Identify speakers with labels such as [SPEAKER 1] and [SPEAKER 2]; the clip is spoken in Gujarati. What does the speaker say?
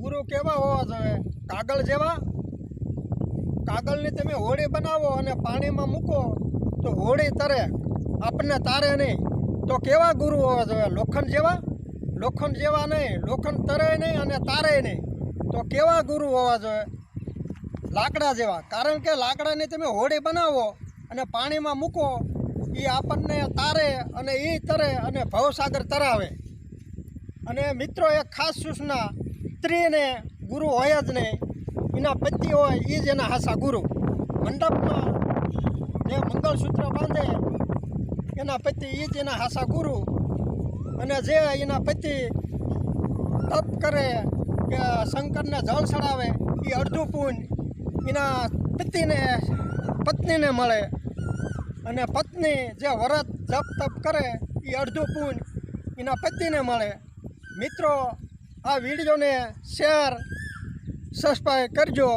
[SPEAKER 1] ગુરુ કેવા હોવા જોઈએ? કાગળ જેવા? કાગળની તમે હોળી બનાવો અને પાણીમાં મૂકો, તો હોળી તરે. આપણને તારે નહીં. તો કેવા ગુરુ હોવા જોઈએ? લોખંડ જેવા? લોખંડ જેવા નહીં. લોખંડ તરે નહીં અને તારે નહીં. તો કેવા ગુરુ હોવા જોઈએ? લાકડા જેવા. કારણ કે લાકડાની તમે હોળી બનાવો અને પાણીમાં મૂકો એ આપણને તારે અને એ તરે અને ભવસાગર તરાવે. અને મિત્રો, એક ખાસ સૂચના. સ્ત્રીને ગુરુ હોય જ નહીં. એના પતિ હોય એ જ એના હાસા ગુરુ. મંડપમાં જે મંગળસૂત્ર બાંધે, એના પતિ એ જ એના હાસા ગુરુ. અને જે એના પતિ તપ કરે કે શંકરને જળ ચડાવે, એ અડધું પૂન એના પતિને, પત્નીને મળે. અને પત્ની જે વ્રત, જપ તપ કરે, એ અડધું પૂન એના પતિને મળે. મિત્રો આ વિડીયોને શેર સબસ્ક્રાઈબ કરજો.